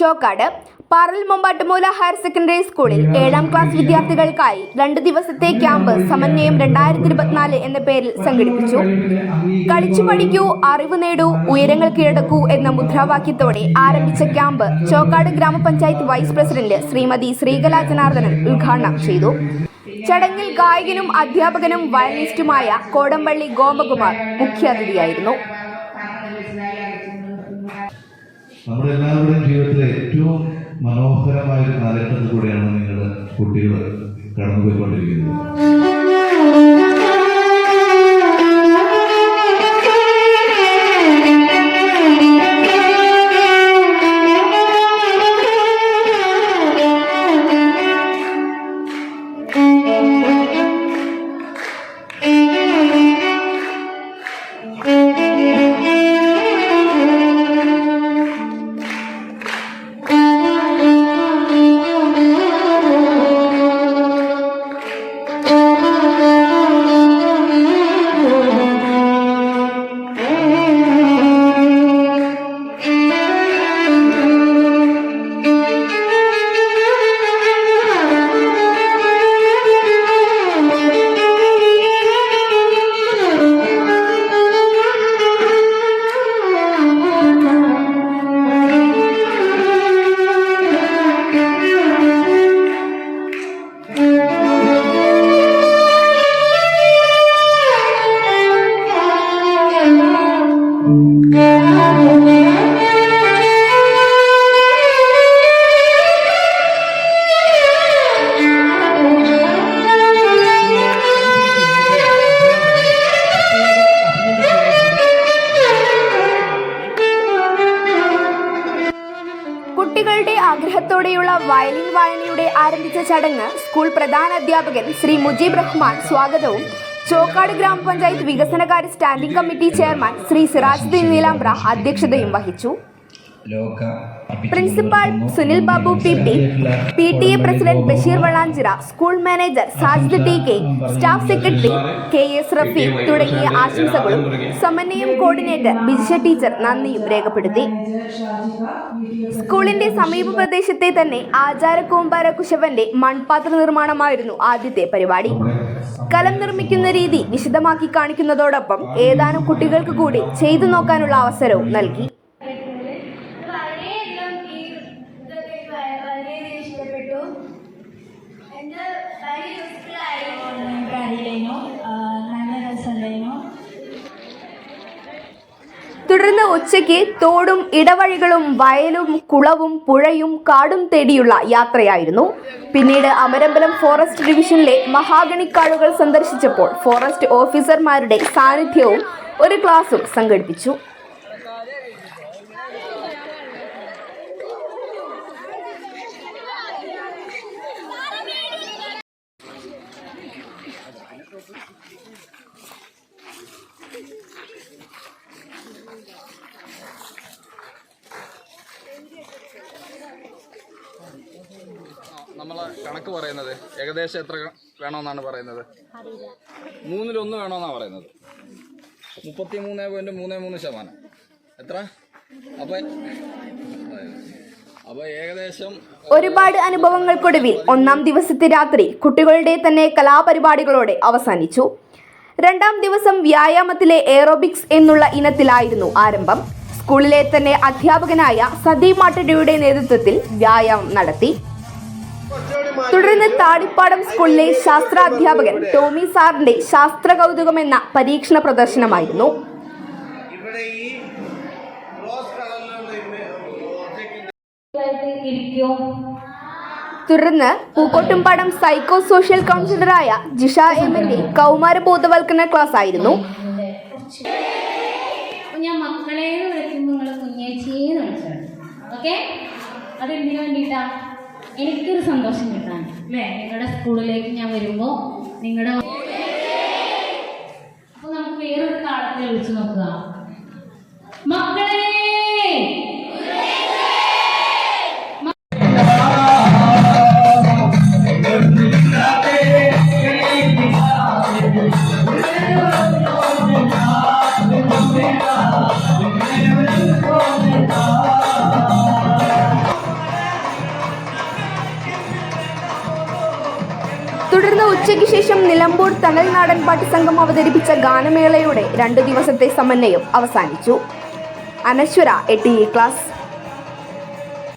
Chokkad Paral Mumbattumoola higher secondary സ്കൂളിൽ ഏഴാം class വിദ്യാർത്ഥികൾക്കായി രണ്ട് ദിവസത്തെ ക്യാമ്പ് സമന്വയം രണ്ടായിരത്തി ഇരുപത്തിനാല് എന്ന പേരിൽ സംഘടിപ്പിച്ചു. കളിച്ചു പഠിക്കൂ അറിവ് നേടൂ ഉയരങ്ങൾ കീഴടക്കൂ എന്ന മുദ്രാവാക്യത്തോടെ ആരംഭിച്ച ക്യാമ്പ് ചോക്കാട് ഗ്രാമപഞ്ചായത്ത് വൈസ് പ്രസിഡന്റ് ശ്രീമതി ശ്രീകല ജനാർദ്ദനൻ ഉദ്ഘാടനം ചെയ്തു. ചടങ്ങിൽ ഗായകനും അധ്യാപകനും വയലിനിസ്റ്റുമായ കോടമ്പള്ളി ഗോപകുമാർ മുഖ്യാതിഥിയായിരുന്നു. നമ്മുടെ എല്ലാവരുടെയും ജീവിതത്തിലെ ഏറ്റവും മനോഹരമായ ഒരു കാലഘട്ടത്തിൽ കൂടെയാണ് നിങ്ങളുടെ കുട്ടികൾ കടന്നുപോയിക്കൊണ്ടിരിക്കുന്നത്. കുട്ടികളുടെ ആഗ്രഹത്തോടെയുള്ള വയലിൻ വായനയുടെ ആരംഭിച്ച ചടങ്ങ് സ്കൂൾ പ്രധാന അധ്യാപകൻ ശ്രീ മുജീബ് റഹ്മാൻ സ്വാഗതവും ചോക്കാട് ഗ്രാമപഞ്ചായത്ത് വികസനകാര്യ standing committee chairman Shri Sirajuddin Neelambra അധ്യക്ഷതയും വഹിച്ചു principal Sunil Babu P P P T A president Basheer Valanchira school manager Sajid T K staff secretary K S Rafi തുടങ്ങിയ ആശംസകളും സമന്വയം കോർഡിനേറ്റർ ബിജിഷ ടീച്ചർ നന്ദിയും രേഖപ്പെടുത്തി. സ്കൂളിന്റെ സമീപ പ്രദേശത്തെ തന്നെ ആചാരക്കൂമ്പാര കുശവന്റെ മൺപാത്ര നിർമ്മാണമായിരുന്നു ആദ്യത്തെ പരിപാടി. കലം നിർമ്മിക്കുന്ന രീതി വിശദമാക്കി കാണിക്കുന്നതോടൊപ്പം ഏതാനും കുട്ടികൾക്ക് കൂടി ചെയ്തു നോക്കാനുള്ള അവസരവും നൽകി. ഉച്ചയ്ക്ക് തോടും ഇടവഴികളും വയലും കുളവും പുഴയും കാടും തേടിയുള്ള യാത്രയായിരുന്നു. പിന്നീട് അമരമ്പലം ഫോറസ്റ്റ് ഡിവിഷനിലെ മഹാഗണിക്കാടുകൾ സന്ദർശിച്ചപ്പോൾ ഫോറസ്റ്റ് ഓഫീസർമാരുടെ സാന്നിധ്യവും ഒരു ക്ലാസും സംഘടിപ്പിച്ചു. നമ്മൾ കണക്ക് പറയുന്നത്? ഏകദേശം എത്ര വേണമെന്നാണ് പറയുന്നത്? മൂന്നിലൊന്ന് വേണമെന്നാണ് പറയുന്നത്. മുപ്പത്തി മൂന്ന് പോയിന്റ് മൂന്ന് മൂന്ന് ശതമാനം. എത്ര? അപ്പൊ അപ്പൊ ഏകദേശം ഒരുപാട് അനുഭവങ്ങൾക്കൊടുവിൽ ഒന്നാം ദിവസത്തെ രാത്രി കുട്ടികളുടെ തന്നെ കലാപരിപാടികളോടെ അവസാനിച്ചു. രണ്ടാം ദിവസം വ്യായാമത്തിലെ എയറോബിക്സ് എന്നുള്ള ഇനത്തിലായിരുന്നു ആരംഭം. സ്കൂളിലെ തന്നെ അധ്യാപകനായ സദീപ് മാട്ടടിയുടെ നേതൃത്വത്തിൽ വ്യായാമം നടത്തി. തുടർന്ന് താടിപ്പാടം സ്കൂളിലെ ശാസ്ത്രാധ്യാപകൻ ടോമി സാറിന്റെ ശാസ്ത്ര കൗതുകം എന്ന പരീക്ഷണ പ്രദർശനമായിരുന്നു തുടർന്ന് പൂക്കോട്ടുംപാടം സൈക്കോ സോഷ്യൽ കൗൺസിലറായ ജിഷ എമ്മിന്റെ കൗമാര ബോധവൽക്കരണ ക്ലാസ് ആയിരുന്നു. ഞാൻ മക്കളെ വിളിക്കുമ്പോൾ നിങ്ങൾ കുഞ്ഞേച്ചിന്ന് വിളിച്ചാണ്. ഓക്കെ അതെന്തിനു വേണ്ടിയിട്ടാ? എനിക്കൊരു സന്തോഷം കിട്ടാൻ. അല്ലേ? നിങ്ങളുടെ സ്കൂളിലേക്ക് ഞാൻ വരുമ്പോൾ നിങ്ങളുടെ അപ്പോൾ നമുക്ക് വേറൊരു കാലത്തിൽ വിളിച്ചു നോക്കുക തുടർന്ന് ഉച്ചയ്ക്ക് ശേഷം നിലമ്പൂർ തണൽ നാടൻ പാട്ട് സംഘം അവതരിപ്പിച്ച ഗാനമേളയുടെ രണ്ടു ദിവസത്തെ സമന്വയം അവസാനിച്ചു. അനശ്വര എട്ടി ക്ലാസ്.